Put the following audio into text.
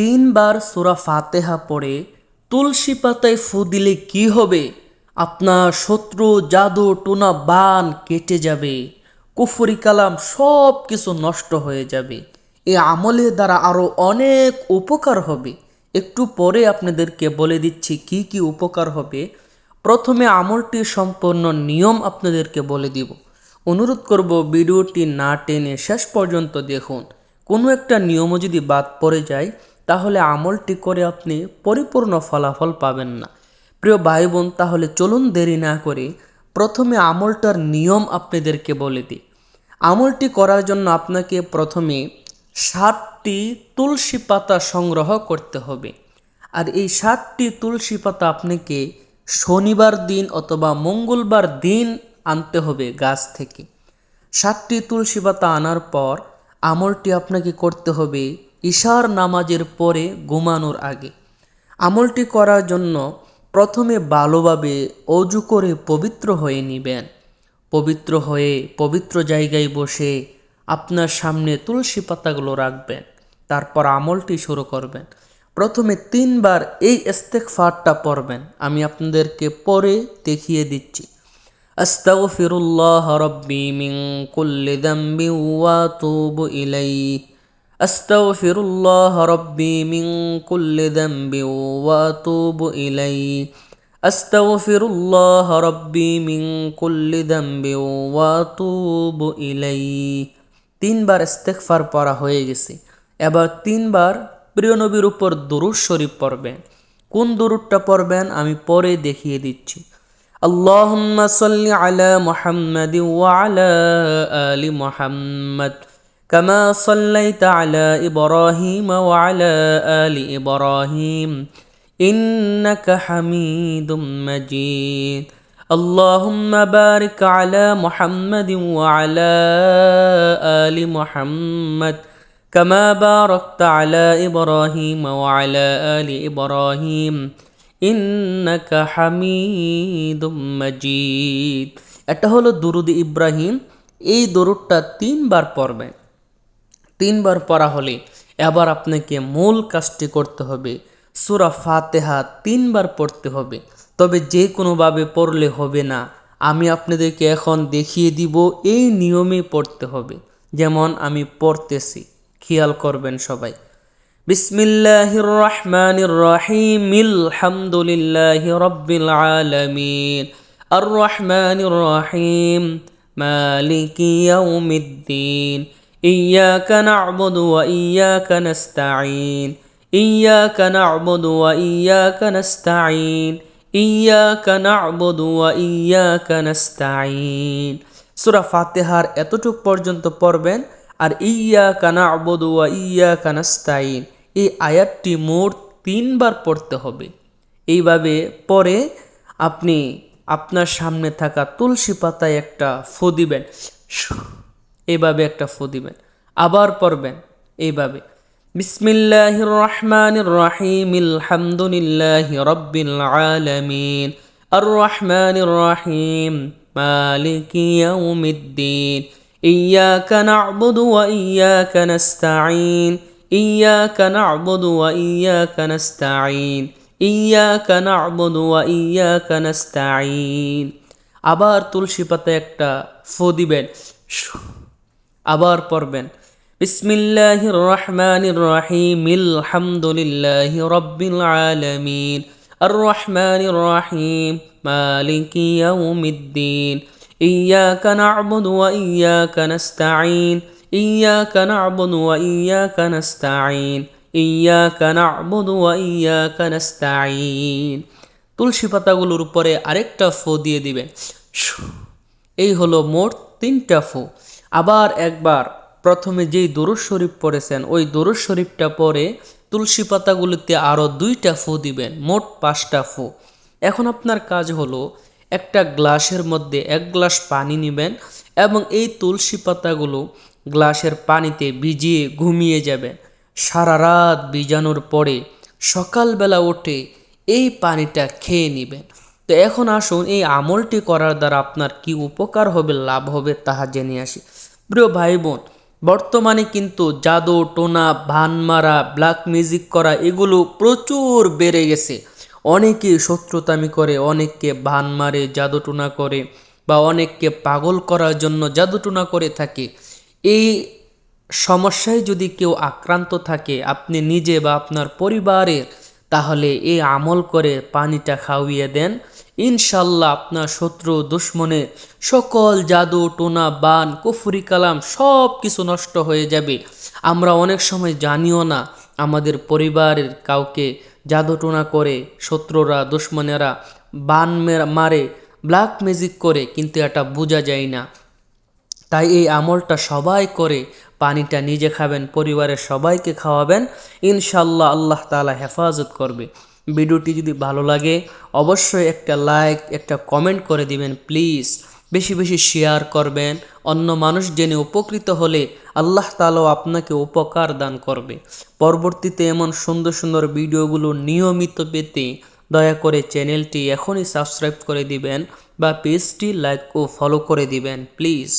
তিনবার সুরা ফাতেহা পড়ে তুলসী পাতায় ফু দিলে কি হবে? আপনার শত্রু, জাদু, টোনা, বান কেটে যাবে। কুফরি কালাম সব কিছু নষ্ট হয়ে যাবে। এই আমলের দ্বারা আরও অনেক উপকার হবে। একটু পরে আপনাদেরকে বলে দিচ্ছি কি কি উপকার হবে। প্রথমে আমলটির সম্পূর্ণ নিয়ম আপনাদেরকে বলে দিব। অনুরোধ করব ভিডিওটি না টেনে শেষ পর্যন্ত দেখুন। কোনো একটা নিয়মও যদি বাদ পড়ে যায় তাহলে আমলটি করে আপনি পরিপূর্ণ ফলাফল পাবেন না। প্রিয় ভাই বোন তাহলে চলুন দেরি না করে প্রথমে আমলটার নিয়ম আপনাদেরকে বলে দিই। আমলটি করার জন্য আপনাকে প্রথমে সাতটি তুলসী পাতা সংগ্রহ করতে হবে। আর এই সাতটি তুলসী পাতা আপনাকে শনিবার দিন অথবা মঙ্গলবার দিন আনতে হবে গাছ থেকে। সাতটি তুলসী পাতা আনার পর আমলটি আপনাকে করতে হবে ইশার নামাজের পরে ঘুমানোর আগে। আমলটি করার জন্য প্রথমে ভালোভাবে অজু করে পবিত্র হয়ে নিবেন। পবিত্র হয়ে পবিত্র জায়গায় বসে আপনার সামনে তুলসী পাতাগুলো রাখবেন। তারপর আমলটি শুরু করবেন। প্রথমে তিনবার এই ইস্তেকফারটা পড়বেন। আমি আপনাদেরকে পরে দেখিয়ে দিচ্ছি। আস্তাগফিরুল্লাহ রব্বি মিন কুল্লি দাম্বি ওয়া তুবু ইলাইহি। أستغفر الله ربي من كل ذنب وأتوب إليه أستغفر الله ربي من كل ذنب وأتوب إليه তিনবার ইস্তেগফার পড়া হয়ে গেছে এবার তিনবার প্রিয় নবীর উপর দরুদ শরীফ পড়বেন কোন দরুদটা পড়বেন আমি পরে দেখিয়ে দিচ্ছি اللهم صل على محمد وعلى آل محمد كما صليت على إبراهيم وعلى آل إبراهيم إنك حميد مجيد اللهم بارك على محمد وعلى آل محمد كما باركت على إبراهيم وعلى آل إبراهيم ইন্নাকা হামিদুম মাজিদ এটা হলো দুরুদ ইব্রাহিম এই দরুদটা তিনবার পড়বেন তিনবার পড়া হলে এবার আপনাকে মূল কাজটি করতে হবে। সুরা ফাতেহা তিনবার পড়তে হবে। তবে যে কোনোভাবে পড়লে হবে না, আমি আপনাদেরকে এখন দেখিয়ে দিব এই নিয়মে পড়তে হবে। যেমন আমি পড়তেছি, খেয়াল করবেন সবাই। বিসমিল্লাহির রহমানির রহিম, আলহামদুলিল্লাহি রব্বিল আলামিন। আর রহমানির রহিম, মালিকি ইয়াউমিদ্দিন। إياك نعبد وإياك نستعين إياك نعبد وإياك نستعين إياك نعبد وإياك نستعين سورة فاتحة এতটুক পর্যন্ত পড়বেন আর ইয়া কানা আবদুয়া ইয়া কানাস্তাইন এই আয়াতটি মোট তিনবার পড়তে হবে এইভাবে পরে আপনি আপনার সামনে থাকা তুলসী পাতায় একটা ফু দিবেন এইভাবে একটা ফু দিবেন আবার পড়বেন এইভাবে বিসমিল্লাহ রহমান রহিম আলহামদুলিল্লাহ রব্বিল আলামিন আর রহমান রহিম মালিক ইয়াউমিদ্দিন إياك نعبد وإياك نستعين إياك نعبد وإياك نستعين إياك نعبد وإياك نستعين আবার তুলসী পাতা একটা ফু দিবেন আবার পড়বেন বিসমিল্লাহ রহমান রহিম আলহামদুলিল্লাহ রব্বিল আলামিন আর রহমান রহিম মালিক ইয়াউমিদ্দিন إياك نعبد وإياك نستعين إياك نعبد وإياك نستعين إياك نعبد وإياك نستعين তুলসী পাতাগুলোর উপরে আরেকটা ফু দিয়ে দিবেন এই হলো মোট তিনটা ফু আবার একবার প্রথমে যেই দরুদ শরীফ পড়েছেন, ওই দরুদ শরীফটা পরে তুলসী পাতাগুলিতে আরও দুইটা ফু দিবেন, মোট পাঁচটা ফু। এখন আপনার কাজ হলো একটা গ্লাসের মধ্যে এক গ্লাস পানি নেবেন এবং এই তুলসী পাতাগুলো গ্লাসের পানিতে ভিজিয়ে ঘুমিয়ে যাবেন। সারা রাত ভিজানোর পরে সকালবেলা উঠে এই পানিটা খেয়ে নেবেন। তো এখন আসুন এই আমলটি করার দ্বারা আপনার কি উপকার হবে, লাভ হবে, তাহা জেনে আসি। প্রিয় ভাই বোন বর্তমানে কিন্তু জাদু, টোনা ভান মারা ব্ল্যাক মিউজিক করা এগুলো প্রচুর বেড়ে গেছে। অনেকে শত্রুতামি করে, অনেককে ভান মারে জাদু টোনা করে বা অনেককে পাগল করার জন্য জাদু টোনা করে থাকে। এই সমস্যায় যদি কেউ আক্রান্ত থাকে, আপনি নিজে বা আপনার পরিবারের, তাহলে এই আমল করে পানিটা খাওয়িয়ে দেন। ইনশাল্লাহ আপনার শত্রু দুশ্মনের সকল জাদু, টোনা, বান, কুফরি, কালাম সব কিছু নষ্ট হয়ে যাবে। আমরা অনেক সময় জানিও না আমাদের পরিবারের কাউকে জাদু, টোনা করে শত্রুরা, দুশ্মনেরা বান মেরা- ব্ল্যাক ম্যাজিক করে, কিন্তু এটা বোঝা যায় না। তাই এই আমলটা সবাই করে, পানিটা নিজে খাবেন, পরিবারের সবাইকে খাওয়াবেন, ইনশাল্লাহ আল্লাহ তালা হেফাজত করবে। ভিডিওটি যদি ভালো লাগে, অবশ্যই একটা লাইক একটা কমেন্ট করে দিবেন প্লিজ বেশি বেশি শেয়ার করবেন, অন্য মানুষ জেনে উপকৃত হলে আল্লাহ তালাও আপনাকে উপকার দান করবে। পরবর্তীতে এমন সুন্দর সুন্দর ভিডিওগুলো নিয়মিত পেতে দয়া করে চ্যানেলটি এখনই সাবস্ক্রাইব করে দিবেন বা পেজটি লাইক ও ফলো করে দিবেন প্লিজ